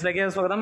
ിലേക്ക് സ്വാഗതം.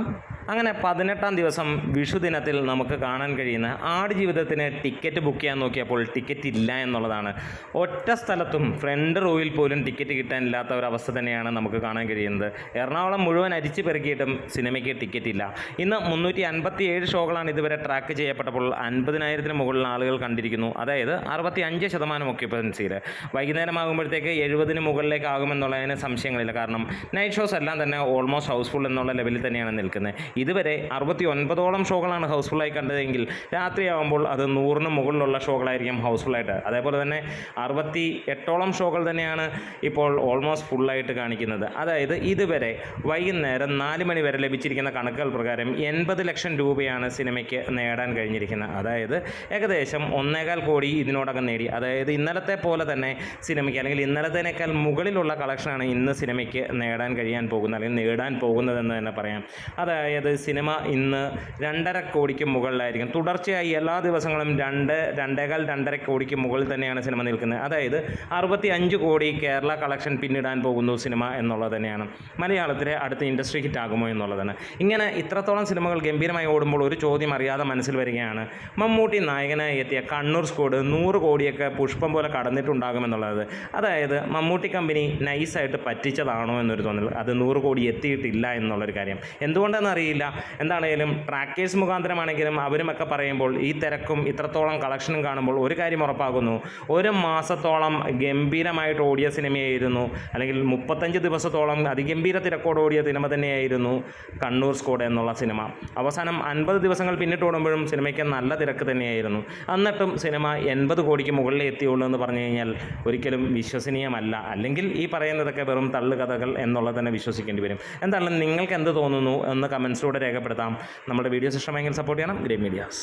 അങ്ങനെ പതിനെട്ടാം ദിവസം വിഷു ദിനത്തിൽ നമുക്ക് കാണാൻ കഴിയുന്ന ആട് ജീവിതത്തിന് ടിക്കറ്റ് ബുക്ക് ചെയ്യാൻ നോക്കിയപ്പോൾ ടിക്കറ്റ് ഇല്ല എന്നുള്ളതാണ്. ഒറ്റ സ്ഥലത്തും ഫ്രണ്ട് റോയിൽ പോലും ടിക്കറ്റ് കിട്ടാനില്ലാത്ത ഒരവസ്ഥ തന്നെയാണ് നമുക്ക് കാണാൻ കഴിയുന്നത്. എറണാകുളം മുഴുവൻ അരിച്ചു പെറുക്കിയിട്ടും സിനിമയ്ക്ക് ടിക്കറ്റ് ഇല്ല. ഇന്ന് മുന്നൂറ്റി അൻപത്തി ഏഴ് ഷോകളാണ് ഇതുവരെ ട്രാക്ക് ചെയ്യപ്പെട്ടപ്പോൾ അൻപതിനായിരത്തിന് മുകളിൽ ആളുകൾ കണ്ടിരിക്കുന്നു. അതായത് അറുപത്തി അഞ്ച് ശതമാനം ഒക്യുപ്പൻസിയിൽ വൈകുന്നേരമാകുമ്പോഴത്തേക്ക് എഴുപതിന് മുകളിലേക്ക് ആകുമെന്നുള്ളതിന് സംശയങ്ങളില്ല. കാരണം നൈറ്റ് ഷോസ് എല്ലാം തന്നെ ഓൾമോസ്റ്റ് ഹൗസ്ഫുൾ എന്നുള്ള ലെവലിൽ തന്നെയാണ് നിൽക്കുന്നത്. ഇതുവരെ അറുപത്തി ഒൻപതോളം ഷോകളാണ് ഹൗസ്ഫുള്ളായി കണ്ടതെങ്കിൽ രാത്രിയാവുമ്പോൾ അത് നൂറിന് മുകളിലുള്ള ഷോകളായിരിക്കും ഹൗസ്ഫുള്ളായിട്ട്. അതേപോലെ തന്നെ അറുപത്തി എട്ടോളം ഷോകൾ തന്നെയാണ് ഇപ്പോൾ ഓൾമോസ്റ്റ് ഫുള്ളായിട്ട് കാണിക്കുന്നത്. അതായത് ഇതുവരെ വൈകുന്നേരം നാല് മണി വരെ ലഭിച്ചിരിക്കുന്ന കണക്കുകൾ പ്രകാരം എൺപത് ലക്ഷം രൂപയാണ് സിനിമയ്ക്ക് നേടാൻ കഴിഞ്ഞിരിക്കുന്നത്. അതായത് ഏകദേശം ഒന്നേകാൽ കോടി ഇതിനോടകം നേടി. അതായത് ഇന്നലത്തെ പോലെ തന്നെ സിനിമയ്ക്ക് അല്ലെങ്കിൽ ഇന്നലത്തേനേക്കാൾ മുകളിലുള്ള കളക്ഷനാണ് ഇന്ന് സിനിമയ്ക്ക് നേടാൻ കഴിയാൻ പോകുന്നത് അല്ലെങ്കിൽ നേടാൻ പോകുന്നതെന്ന് തന്നെ പറയാം. അതായത് സിനിമ ഇന്ന് രണ്ടര കോടിക്ക് മുകളിലായിരിക്കും. തുടർച്ചയായി എല്ലാ ദിവസങ്ങളും രണ്ട് രണ്ടേകാൽ രണ്ടര കോടിക്ക് മുകളിൽ തന്നെയാണ് സിനിമ നിൽക്കുന്നത്. അതായത് അറുപത്തി അഞ്ച് കോടി കേരള കളക്ഷൻ പിന്നിടാൻ പോകുന്നു സിനിമ എന്നുള്ളത് തന്നെയാണ്. മലയാളത്തിലെ അടുത്ത ഇൻഡസ്ട്രി ഹിറ്റ് ആകുമോ എന്നുള്ളതാണ്. ഇങ്ങനെ ഇത്രത്തോളം സിനിമകൾ ഗംഭീരമായി ഓടുമ്പോൾ ഒരു ചോദ്യം അറിയാതെ മനസ്സിൽ വരികയാണ്. മമ്മൂട്ടി നായകനായി എത്തിയ കണ്ണൂർ സ്കോഡ് നൂറ് കോടിയൊക്കെ പുഷ്പം പോലെ കടന്നിട്ടുണ്ടാകുമെന്നുള്ളത്. അതായത് മമ്മൂട്ടി കമ്പനി നൈസായിട്ട് പറ്റിച്ചതാണോ എന്നൊരു തോന്നൽ. അത് നൂറ് കോടി എത്തിയിട്ടില്ല എന്നുള്ളൊരു കാര്യം. എന്തുകൊണ്ടെന്ന് അറിയില്ല എന്താണേലും ട്രാക്കേഴ്സ് മുഖാന്തരമാണെങ്കിലും അവരുമൊക്കെ പറയുമ്പോൾ ഈ തിരക്കും ഇത്രത്തോളം കളക്ഷനും കാണുമ്പോൾ ഒരു കാര്യം ഉറപ്പാകുന്നു. ഒരു മാസത്തോളം ഗംഭീരമായിട്ട് ഓടിയ സിനിമയായിരുന്നു. അല്ലെങ്കിൽ മുപ്പത്തഞ്ച് ദിവസത്തോളം അതിഗംഭീര തിരക്കോട് ഓടിയ സിനിമ തന്നെയായിരുന്നു കണ്ണൂർ സ്കോഡ് എന്നുള്ള സിനിമ. അവസാനം അൻപത് ദിവസങ്ങൾ പിന്നിട്ട് ഓടുമ്പോഴും സിനിമയ്ക്ക് നല്ല തിരക്ക് തന്നെയായിരുന്നു. എന്നിട്ടും സിനിമ എൺപത് കോടിക്ക് മുകളിൽ എത്തിയുള്ളൂ എന്ന് പറഞ്ഞു കഴിഞ്ഞാൽ ഒരിക്കലും വിശ്വസനീയമല്ല. അല്ലെങ്കിൽ ഈ പറയുന്നതൊക്കെ വെറും തള്ളുകഥകൾ എന്നുള്ളത് തന്നെ വിശ്വസിക്കേണ്ടി വരും. എന്തായാലും നിങ്ങൾക്ക് എന്ത് തോന്നുന്നു എന്ന് കമൻസിലൂടെ രേഖപ്പെടുത്താം. നമ്മുടെ വീഡിയോസ് ഇഷ്ടമെങ്കിൽ സപ്പോർട്ട് ചെയ്യണം. Grey medias